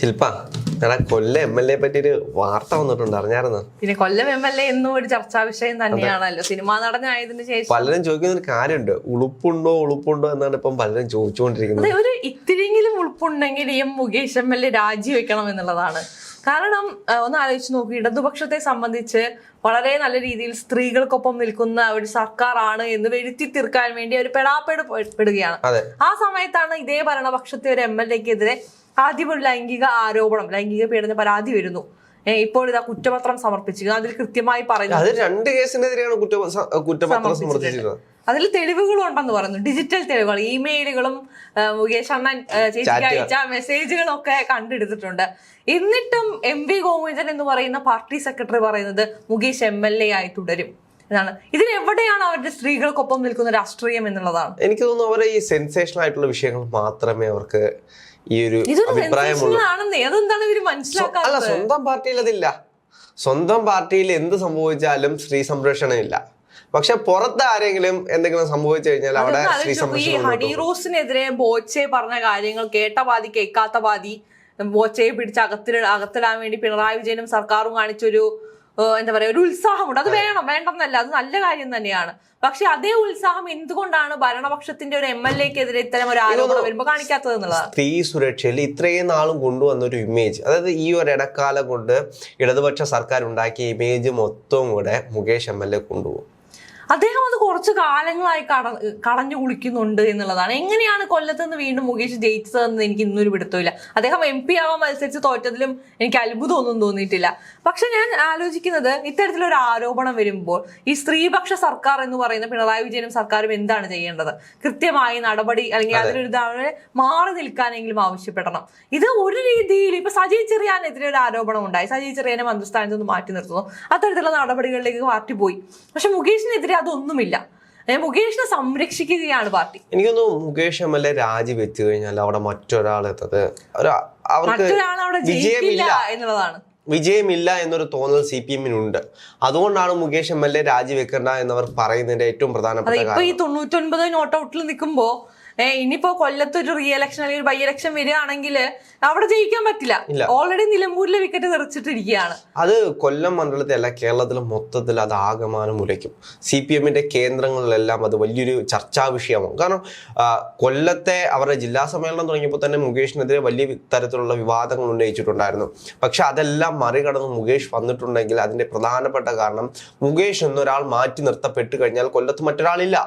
ശില്പ എടാ കൊല്ലം M L A പറ്റി ഒരു വാർത്ത വന്നിട്ടുണ്ട് അറിഞ്ഞായിരുന്നു? പിന്നെ കൊല്ലം എം എൽ എ എന്നും ഒരു ചർച്ചാ വിഷയം തന്നെയാണല്ലോ. സിനിമാ നടനായതിനു ശേഷം പലരും ചോദിക്കുന്ന ഒരു കാര്യമുണ്ട് ഉളുപ്പുണ്ടോ ഉളുപ്പുണ്ടോ എന്നാണ് ഇപ്പം പലരും ചോദിച്ചുകൊണ്ടിരിക്കുന്നത്. ഒരു ഇത്തിരിയെങ്കിലും ഉൾപ്പുണ്ടെങ്കിൽ ഈ മുകേഷ് എം എൽ എ രാജിവെക്കണം എന്നുള്ളതാണ്. കാരണം ഒന്ന് ആലോചിച്ച് നോക്കി ഇടതുപക്ഷത്തെ സംബന്ധിച്ച് വളരെ നല്ല രീതിയിൽ സ്ത്രീകൾക്കൊപ്പം നിൽക്കുന്ന ഒരു സർക്കാരാണ് എന്ന് വരുത്തി തീർക്കാൻ വേണ്ടി ഒരു പെടാപ്പെട് പെടുകയാണ്. ആ സമയത്താണ് ഇതേ ഭരണപക്ഷത്തെ ഒരു എം എൽ എക്കെതിരെ ആദ്യം ഒരു ലൈംഗിക ആരോപണം ലൈംഗിക പീഡന പരാതി വരുന്നു. ഇപ്പോൾ ഇതാ കുറ്റപത്രം സമർപ്പിച്ചു അതിൽ കൃത്യമായി പറയുന്നു. അത് രണ്ട് കേസിനെതിരെയാണ് കുറ്റപത്രം അതിൽ തെളിവുകൾ ഉണ്ടെന്ന് പറയുന്നു. ഡിജിറ്റൽ തെളിവുകൾ ഇമെയിലുകളും മുകേഷ് അണ്ണൻ ചേച്ചിക്ക് അയച്ച മെസ്സേജുകളും ഒക്കെ കണ്ടെടുത്തിട്ടുണ്ട്. എന്നിട്ടും എം വി ഗോവിന്ദൻ എന്ന് പറയുന്ന പാർട്ടി സെക്രട്ടറി പറയുന്നത് മുകേഷ് എം എൽ എ ആയി തുടരും എന്നാണ്. ഇതിൽ എവിടെയാണ് അവരുടെ സ്ത്രീകൾക്കൊപ്പം നിൽക്കുന്ന രാഷ്ട്രീയം എന്നുള്ളതാണ്. എനിക്ക് തോന്നുന്നു അവരെ ഈ സെൻസേഷണൽ ആയിട്ടുള്ള വിഷയങ്ങൾ മാത്രമേ അവർക്ക് ഈ ഒരു അഭിപ്രായമുള്ളൂ അല്ല സ്വന്തം പാർട്ടിയിൽ അതില്ല സ്വന്തം പാർട്ടിയിൽ എന്ത് സംഭവിച്ചാലും സ്ത്രീ സംരക്ഷണം ഇല്ല. പക്ഷെ പുറത്ത് ആരെങ്കിലും എന്തെങ്കിലും സംഭവിച്ചു കഴിഞ്ഞാൽ അവിടെ ഹഡിറോസിനെതിരെ സ്ത്രീ സംരക്ഷണം. ബോച്ചെ പറഞ്ഞ കാര്യങ്ങൾ കേട്ട പാതി കേൾക്കാത്ത പാതി ബോച്ചയെ പിടിച്ച് അകത്തിൽ അകത്തിടാൻ വേണ്ടി പിണറായി വിജയനും സർക്കാരും കാണിച്ചൊരു എന്താ പറയാ ഒരു ഉത്സാഹമുണ്ട്. അത് വേണം വേണ്ടെന്നല്ല അത് നല്ല കാര്യം തന്നെയാണ്. പക്ഷെ അതേ ഉത്സാഹം എന്തുകൊണ്ടാണ് ഭരണപക്ഷത്തിന്റെ ഒരു എം എൽ എക്കെതിരെ ഇത്തരം ഒരു ആരോപണം വരുമ്പോൾ കാണിക്കാത്തത് എന്നുള്ളത്? സ്ത്രീ സുരക്ഷയിൽ ഇത്രയും നാളും കൊണ്ടുവന്ന ഒരു ഇമേജ് അതായത് ഈ ഒരു ഇടക്കാലം കൊണ്ട് ഇടതുപക്ഷ സർക്കാർ ഉണ്ടാക്കിയ ഇമേജ് മൊത്തവും കൂടെ മുകേഷ് എം എൽ എ കൊണ്ടുപോകും. അദ്ദേഹം അത് കുറച്ച് കാലങ്ങളായി കട കടഞ്ഞു കുളിക്കുന്നുണ്ട് എന്നുള്ളതാണ്. എങ്ങനെയാണ് കൊല്ലത്ത് നിന്ന് വീണ്ടും മുകേഷ് ജയിച്ചതെന്ന് എനിക്ക് ഇന്നൊരു പിടുത്തമില്ല അദ്ദേഹം എം പി ആവാൻ മത്സരിച്ച് തോറ്റതിലും എനിക്ക് അത്ഭുതമൊന്നും തോന്നിയിട്ടില്ല. പക്ഷെ ഞാൻ ആലോചിക്കുന്നത് ഇത്തരത്തിലൊരു ആരോപണം വരുമ്പോൾ ഈ സ്ത്രീപക്ഷ സർക്കാർ എന്ന് പറയുന്ന പിണറായി വിജയനും സർക്കാരും എന്താണ് ചെയ്യേണ്ടത്? കൃത്യമായി നടപടി അല്ലെങ്കിൽ അതിലൊരു ഇതാണ് മാറി നിൽക്കാനെങ്കിലും ആവശ്യപ്പെടണം. ഇത് ഒരു രീതിയിൽ ഇപ്പൊ സജി ചെറിയാനെതിരെ ഒരു ആരോപണം ഉണ്ടായി. സജി ചെറിയാനെ മന്ത്രിസ്ഥാനത്ത് നിന്ന് മാറ്റി നിർത്തുന്നു. അത്തരത്തിലുള്ള നടപടികളിലേക്ക് പാർട്ടി പോയി പക്ഷെ മുകേഷിനെതിരെ അതൊന്നുമില്ല. മുകേഷിനെ സംരക്ഷിക്കുകയാണ് പാർട്ടി. എനിക്കൊന്നു മുകേഷ് എം എൽ എ രാജിവെച്ചു കഴിഞ്ഞാൽ അവിടെ മറ്റൊരാൾ എത്തത്. അവർക്ക് വിജയമില്ല. എന്നുള്ളതാണ്. വിജയമില്ല എന്നൊരു തോന്നൽ സി പി എമ്മിനുണ്ട്. അതുകൊണ്ടാണ് മുകേഷ് എം എൽ എ രാജിവെക്കണ്ട എന്നവർ പറയുന്നതിന്റെ ഏറ്റവും പ്രധാനപ്പെട്ട ഈ തൊണ്ണൂറ്റൊൻപത് നോട്ട് ഔട്ടിൽ നിൽക്കുമ്പോ ഏഹ് ഇനിയിപ്പോ കൊല്ലത്ത് ഒരു റീ എലക്ഷൻ അല്ലെങ്കിൽ ഒരു ബൈ എലക്ഷൻ വരികയാണെങ്കിൽ അവിടെ ജയിക്കാൻ പറ്റില്ല. ഓൾറെഡി നിലമ്പൂരിലെ വിക്കറ്റ് തെറിച്ചിട്ടിരിക്കുകയാണ്. അത് കൊല്ലം മണ്ഡലത്തിലല്ല കേരളത്തിലെ മൊത്തത്തിൽ അത് ആകമാനം മുലയ്ക്കും സി പി എമ്മിന്റെ കേന്ദ്രങ്ങളിലെല്ലാം അത് വലിയൊരു ചർച്ചാ വിഷയമാകും കാരണം കൊല്ലത്തെ അവരുടെ ജില്ലാ സമ്മേളനം തുടങ്ങിയപ്പോൾ തന്നെ മുകേഷിനെതിരെ വലിയ തരത്തിലുള്ള വിവാദങ്ങൾ ഉന്നയിച്ചിട്ടുണ്ടായിരുന്നു. പക്ഷെ അതെല്ലാം മറികടന്ന് മുകേഷ് വന്നിട്ടുണ്ടെങ്കിൽ അതിന്റെ പ്രധാനപ്പെട്ട കാരണം മുകേഷ് എന്നൊരാൾ മാറ്റി നിർത്തപ്പെട്ടു കഴിഞ്ഞാൽ കൊല്ലത്ത് മറ്റൊരാളില്ല.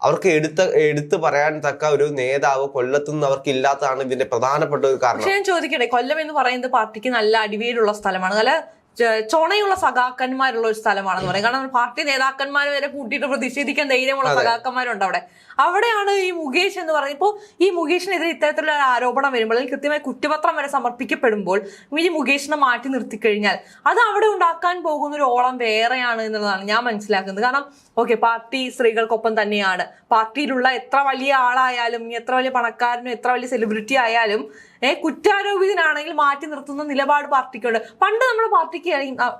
അവർക്ക് എടുത്ത എടുത്തു പറയാൻ തക്ക ഒരു നേതാവ് കൊല്ലത്തുനിന്ന് അവർക്ക് ഇല്ലാത്തതാണ് ഇതിന്റെ പ്രധാനപ്പെട്ട ഒരു കാരണം. ഞാൻ ചോദിക്കട്ടെ കൊല്ലം എന്ന് പറയുന്നത് പാർട്ടിക്ക് നല്ല അടിവേരുള്ള സ്ഥലമാണ്. നല്ല ചൊണയുള്ള സഖാക്കന്മാരുള്ള ഒരു സ്ഥലമാണെന്ന് പറയും. കാരണം പാർട്ടി നേതാക്കന്മാർ വരെ കൂട്ടിയിട്ട് പ്രതിഷേധിക്കാൻ ധൈര്യമുള്ള സഖാക്കന്മാരുണ്ട് അവിടെ. അവിടെയാണ് ഈ മുകേഷ് എന്ന് പറയുന്നത്. ഇപ്പോൾ ഈ മുകേഷിനെതിരെ ഇത്തരത്തിലുള്ള ഒരു ആരോപണം വരുമ്പോൾ അല്ലെങ്കിൽ കൃത്യമായി കുറ്റപത്രം വരെ സമർപ്പിക്കപ്പെടുമ്പോൾ ഈ മുകേഷിനെ മാറ്റി നിർത്തിക്കഴിഞ്ഞാൽ അത് അവിടെ ഉണ്ടാക്കാൻ പോകുന്ന ഒരു ഓളം വേറെയാണ് എന്നുള്ളതാണ് ഞാൻ മനസ്സിലാക്കുന്നത്. കാരണം ഓക്കെ പാർട്ടി സ്ത്രീകൾക്കൊപ്പം തന്നെയാണ്. പാർട്ടിയിലുള്ള എത്ര വലിയ ആളായാലും എത്ര വലിയ പണക്കാരനും എത്ര വലിയ സെലിബ്രിറ്റി ആയാലും ഏ കുറ്റാരോപിതനാണെങ്കിൽ മാറ്റി നിർത്തുന്ന നിലപാട് പാർട്ടിക്കുണ്ട്. പണ്ട് നമ്മുടെ പാർട്ടിക്ക്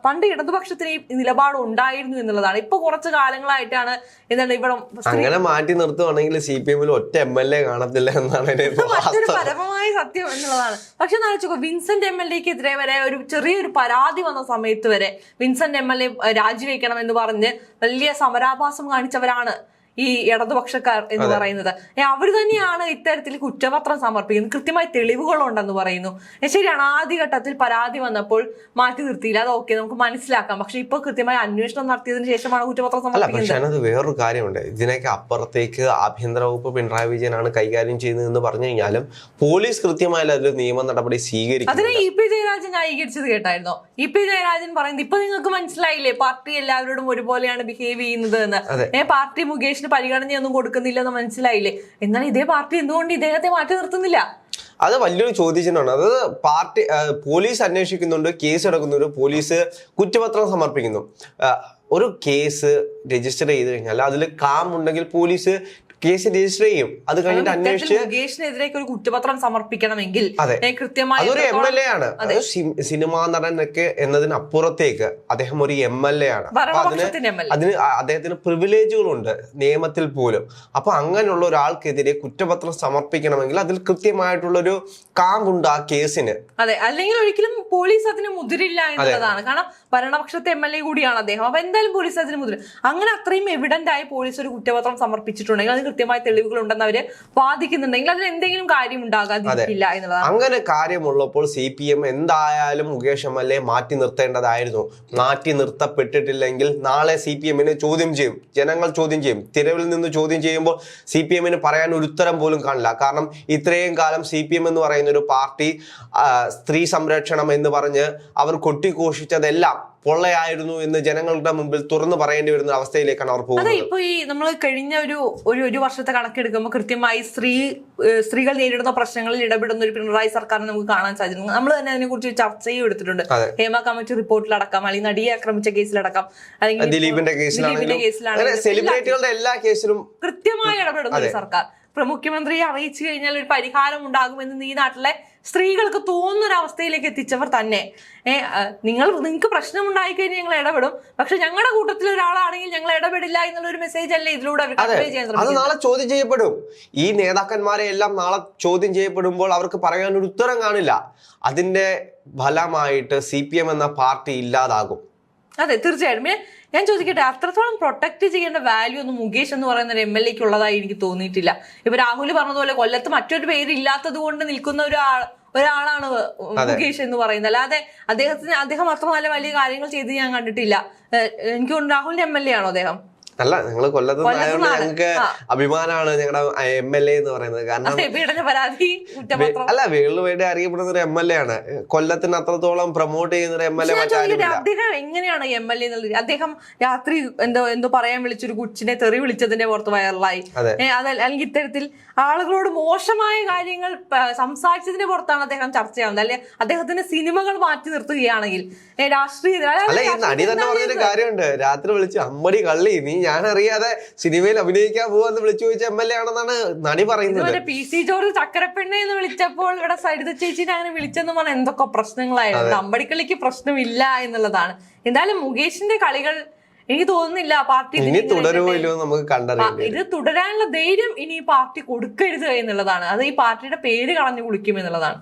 പണ്ട് ഇടതുപക്ഷത്തിന് ഈ നിലപാട് ഉണ്ടായിരുന്നു എന്നുള്ളതാണ്. ഇപ്പൊ കുറച്ച് കാലങ്ങളായിട്ടാണ് എന്താണ് ഇവിടെ അങ്ങനെ മാറ്റി നിർത്തുവാണെങ്കിൽ സി പി എമ്മിൽ ഒറ്റ എം എൽ എ കാണത്തില്ല എന്നാണ് മറ്റൊരു പരമമായ സത്യം എന്നുള്ളതാണ്. പക്ഷെ നാലോചിക്കോ വിൻസെന്റ് എം എൽ എക്ക് എതിരെ വരെ ഒരു ചെറിയൊരു പരാതി വന്ന സമയത്ത് വരെ വിൻസെന്റ് എം എൽ എ രാജിവെക്കണം എന്ന് പറഞ്ഞ് വലിയ സമരാഭാസം കാണിച്ചവരാണ്. ഈ ഇടതുപക്ഷക്കാർ എന്ന് പറയുന്നത്. അവർ തന്നെയാണ് ഇത്തരത്തിൽ കുറ്റപത്രം സമർപ്പിക്കുന്നത്. കൃത്യമായി തെളിവുകളുണ്ടെന്ന് പറയുന്നു. ശരിയാണ്. ആദ്യഘട്ടത്തിൽ പരാതി വന്നപ്പോൾ മാറ്റി നിർത്തിയില്ല. അത് ഓക്കെ നമുക്ക് മനസ്സിലാക്കാം. പക്ഷെ ഇപ്പൊ കൃത്യമായി അന്വേഷണം നടത്തിയതിന് ശേഷമാണ് കുറ്റപത്രം സമർപ്പിക്കുന്നത്. വേറൊരു കാര്യമുണ്ട്. ഇതിനൊക്കെ അപ്പുറത്തേക്ക് ആഭ്യന്തര വകുപ്പ് പിണറായി വിജയനാണ് കൈകാര്യം ചെയ്യുന്നതെന്ന് പറഞ്ഞു കഴിഞ്ഞാലും പോലീസ് കൃത്യമായ നിയമ നടപടി അതിനെ സ്വീകരിക്കുന്നില്ല ഇ പി ജയരാജൻ ന്യായീകരിച്ചത് കേട്ടായിരുന്നോ? ഇ പി ജയരാജൻ പറയുന്നത് ഇപ്പൊ നിങ്ങൾക്ക് മനസ്സിലായില്ലേ? പാർട്ടി എല്ലാവരോടും ഒരുപോലെയാണ് ബിഹേവ് ചെയ്യുന്നത് എന്ന്. പാർട്ടി മുകേഷിന് പരിഗണനയൊന്നും കൊടുക്കുന്നില്ലെന്ന് മനസ്സിലായില്ലേ? എന്നാൽ ഇതേ പാർട്ടി എന്തുകൊണ്ട് ഇദ്ദേഹത്തെ മാറ്റി നിർത്തുന്നില്ല? അത് വലിയൊരു ചോദ്യചിഹ്നമാണ്. അത് പാർട്ടി പോലീസ് അന്വേഷിക്കുന്നുണ്ട് കേസ് എടുക്കുന്നുണ്ട് പോലീസ് കുറ്റപത്രം സമർപ്പിക്കുന്നു. ഒരു കേസ് രജിസ്റ്റർ ചെയ്ത് കഴിഞ്ഞാൽ അതിൽ കാം ഉണ്ടെങ്കിൽ പോലീസ് കേസ് രജിസ്റ്റർ ചെയ്യും. അത് കഴിഞ്ഞിട്ട് അന്വേഷിച്ച് മുകേഷിനെതിരേക്ക് ഒരു കുറ്റപത്രം സമർപ്പിക്കണമെങ്കിൽ അതെ. കൃത്യമായി അതൊരു എം എത്രത്തോളം- എൽ എ ആണ്. അത്. സിനിമാ നടനൊക്കെ എന്നതിനപ്പുറത്തേക്ക് അദ്ദേഹം ഒരു എം എൽ എ ആണ്. അപ്പൊ അതിന് അദ്ദേഹത്തിന് പ്രിവിലേജുകളുണ്ട് നിയമത്തിൽ പോലും. അപ്പൊ അങ്ങനെയുള്ള ഒരാൾക്കെതിരെ കുറ്റപത്രം സമർപ്പിക്കണമെങ്കിൽ അതിൽ കൃത്യമായിട്ടുള്ള ഒരു കാമ്പുണ്ട് ആ കേസിന്. അതെ. അല്ലെങ്കിൽ ഒരിക്കലും പോലീസ് അതിന് മുതിരില്ല എന്നുള്ളതാണ്. കാരണം ഭരണപക്ഷത്തെ എം എൽ എ കൂടിയാണ് അദ്ദേഹം. അപ്പൊ എന്തായാലും പോലീസ് അതിന് മുതിരും. അങ്ങനെ അത്രയും എവിഡന്റ് ആയി പോലീസ് ഒരു കുറ്റപത്രം സമർപ്പിച്ചിട്ടുണ്ടെങ്കിൽ അതിന് കൃത്യമായ തെളിവുകൾ ഉണ്ടെന്ന് അവർ വാദിക്കുന്നുണ്ടെങ്കിൽ അതിൽ എന്തെങ്കിലും കാര്യം ഉണ്ടാകാതിരിക്കില്ല എന്നുള്ളതാണ്. അങ്ങനെ കാര്യമുള്ളപ്പോൾ സി പി എം എന്തായാലും മുകേഷ് എം എൽ എ മാറ്റി നിർത്തേണ്ടതായിരുന്നു. മാറ്റി നിർത്തപ്പെട്ടിട്ടില്ലെങ്കിൽ നാളെ സി പി എമ്മിനെ ചോദ്യം ചെയ്യും. ജനങ്ങൾ ചോദ്യം ചെയ്യും. തിരവിൽ നിന്ന് ചോദ്യം ചെയ്യുമ്പോൾ സി പി എമ്മിന് പറയാൻ ഒരു ഉത്തരം പോലും കാണില്ല. കാരണം ഇത്രയും കാലം സി പി എം എന്ന് പറയുന്ന ഒരു പാർട്ടി സ്ത്രീ സംരക്ഷണം എന്ന് പറഞ്ഞ് അവർ കൊട്ടിഘോഷിച്ചതെല്ലാം പൊള്ളയായിരുന്നു എന്ന് ജനങ്ങളുടെ മുമ്പിൽ തുറന്നു പറയേണ്ടി വരുന്ന അവസ്ഥയിലേക്കാണ് അവർ അതെ പോകുന്നത് ഇപ്പൊ ഈ നമ്മൾ കഴിഞ്ഞ ഒരു ഒരു ഒരു വർഷത്തെ കണക്കെടുക്കുമ്പോൾ കൃത്യമായി സ്ത്രീ സ്ത്രീകൾ നേരിടുന്ന പ്രശ്നങ്ങളിൽ ഇടപെടുന്ന ഒരു പിണറായി സർക്കാരിനെ നമുക്ക് കാണാൻ സാധിക്കുന്നു. നമ്മൾ തന്നെ അതിനെ കുറിച്ച് ചർച്ചയും എടുത്തിട്ടുണ്ട്. ഹേമ കമ്മിറ്റി റിപ്പോർട്ടിലടക്കം അല്ലെങ്കിൽ നടിയെ ആക്രമിച്ച കേസിലടക്കം അല്ലെങ്കിൽ ദിലീപിന്റെ കേസിലാണ് സെലിബ്രിറ്റികളുടെ എല്ലാ കേസിലും കൃത്യമായി ഇടപെടുന്ന ഒരു സർക്കാർ. മുഖ്യമന്ത്രിയെ അറിയിച്ചു കഴിഞ്ഞാൽ ഒരു പരിഹാരം ഉണ്ടാകുമെന്ന് ഈ നാട്ടിലെ സ്ത്രീകൾക്ക് തോന്നുന്ന ഒരു അവസ്ഥയിലേക്ക് എത്തിച്ചവർ തന്നെ. ഏ നിങ്ങൾ നിങ്ങൾക്ക് പ്രശ്നം ഉണ്ടായി കഴിഞ്ഞാൽ ഞങ്ങൾ ഇടപെടും. പക്ഷെ ഞങ്ങളുടെ കൂട്ടത്തിൽ ഒരാളാണെങ്കിൽ ഞങ്ങൾ ഇടപെടില്ല എന്നുള്ള ഒരു മെസ്സേജ് അല്ലേ ഇതിലൂടെ അതെ നാളെ ചോദ്യം ചെയ്യപ്പെടും. ഈ നേതാക്കന്മാരെ എല്ലാം നാളെ ചോദ്യം ചെയ്യപ്പെടുമ്പോൾ അവർക്ക് പറയാൻ ഒരു ഉത്തരം കാണില്ല. അതിന്റെ ഫലമായിട്ട് സി പി എം എന്ന പാർട്ടി ഇല്ലാതാകും. അതെ തീർച്ചയായിട്ടും. പിന്നെ ഞാൻ ചോദിക്കട്ടെ അത്രത്തോളം പ്രൊട്ടക്ട് ചെയ്യേണ്ട വാല്യൂ ഒന്നും മുകേഷ് എന്ന് പറയുന്ന ഒരു എം എൽ എക്ക് ഉള്ളതായി എനിക്ക് തോന്നിയിട്ടില്ല. ഇപ്പൊ രാഹുൽ പറഞ്ഞതുപോലെ കൊല്ലത്ത് മറ്റൊരു പേര് ഇല്ലാത്തത് കൊണ്ട് നിൽക്കുന്ന ഒരാൾ ഒരാളാണ് മുകേഷ് എന്ന് പറയുന്നത്. അല്ലാതെ അദ്ദേഹത്തിന് അദ്ദേഹം അത്ര നല്ല വലിയ കാര്യങ്ങൾ ചെയ്ത് ഞാൻ കണ്ടിട്ടില്ല. എനിക്ക് രാഹുലിന്റെ എം എൽ എ ആണോ അദ്ദേഹം? അല്ല ഞങ്ങൾ കൊല്ലത്ത് നിന്നായതുകൊണ്ട്. ഞങ്ങൾക്ക് അഭിമാനമാണ് ഞങ്ങളുടെ എം എൽ എ എന്ന് പറയുന്നത്. കാരണം അല്ല വേൾഡ് അറിയപ്പെടുന്ന ഒരു എം എൽ എ ആണ്. കൊല്ലത്തിന് അത്രത്തോളം പ്രൊമോട്ട് ചെയ്യുന്ന ഒരു എം എൽ എ അദ്ദേഹം എങ്ങനെയാണ് എം എൽ എ എന്നുള്ളത്? അദ്ദേഹം രാത്രി എന്തോ എന്തോ പറയാൻ വിളിച്ചൊരു കുച്ചിനെ തെറി വിളിച്ചതിന്റെ പുറത്ത് വൈറലായി. അല്ലെങ്കിൽ ഇത്തരത്തിൽ ആളുകളോട് മോശമായ കാര്യങ്ങൾ സംസാരിച്ചതിന്റെ പുറത്താണ് അദ്ദേഹം ചർച്ചയാവുന്നത്. അല്ലെ അദ്ദേഹത്തിന്റെ സിനിമകൾ മാറ്റി നിർത്തുകയാണെങ്കിൽ രാഷ്ട്രീയ അല്ല ഈ നടി രാഷ്ട്രീയത്തിൽ തന്നെ പറഞ്ഞൊരു കാര്യമുണ്ട്. രാത്രി വിളിച്ച് അമ്മടി കള്ളി നീ ഞാൻ അറിയാതെ സിനിമയിൽ അഭിനയിക്കാൻ പോവാന്ന് വിളിച്ചു ചോദിച്ച എം എൽ എ ആണെന്നാണ് നടി പറയുന്നത്. പി സി ജോർജ് ചക്കരപ്പെണ്ണ എന്ന് വിളിച്ചപ്പോൾ ഇവിടെ സരിത ചേച്ചിനെ അങ്ങനെ വിളിച്ചെന്ന് പറഞ്ഞാൽ എന്തൊക്കെ പ്രശ്നങ്ങളായിരുന്നു? അമ്പടിക്കളിക്ക് പ്രശ്നമില്ല എന്നുള്ളതാണ്. എന്തായാലും മുകേഷിന്റെ കളികൾ എനിക്ക് തോന്നുന്നില്ല പാർട്ടി ഇനി തുടരുമല്ലോ നമുക്ക് കണ്ടറിയാം ഇത് തുടരാനുള്ള ധൈര്യം ഇനി ഈ പാർട്ടി കൊടുക്കരുത് എന്നുള്ളതാണ്. അത് ഈ പാർട്ടിയുടെ പേര് കളഞ്ഞു കുളിക്കും എന്നുള്ളതാണ്.